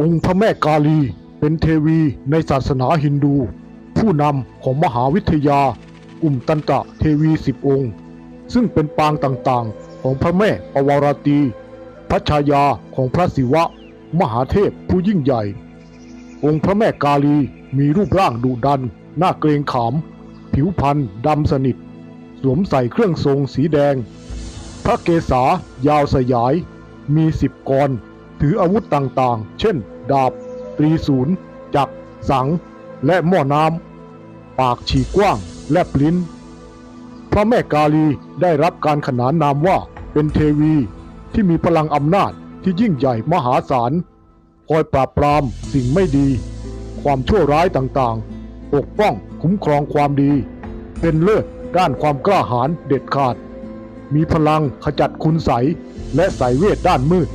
องค์พระแม่กาลี เป็นเทวีในศาสนาฮินดู ผู้นำของมหาวิทยา กลุ่มตันตะเทวีสิบองค์ ซึ่งเป็นปางต่างๆ ของพระแม่ปวาราตี พระชายาของพระศิวะ มหาเทพผู้ยิ่งใหญ่ องค์พระแม่กาลีมีรูปร่างดุดัน หน่าเกรงขาม ผิวพรรณดำสนิท สวมใส่เครื่องทรงสีแดง พระเกศายาวสยาย มีสิบกร ถืออาวุธต่างๆ เช่น ดาบ ตรีศูนย์ จักสัง และหม้อน้ำ ปากฉีกกว้างแลบลิ้น พระแม่กาลีได้รับการขนานนามว่าเป็นเทวีที่มีพลังอำนาจที่ยิ่งใหญ่มหาศาล คอยปราบปรามสิ่งไม่ดี ความชั่วร้ายต่างๆ ปกป้องคุ้มครองความดี เป็นเลิศด้านความกล้าหาญเด็ดขาด มีพลังขจัดคุณใสและสายเวทด้านมืด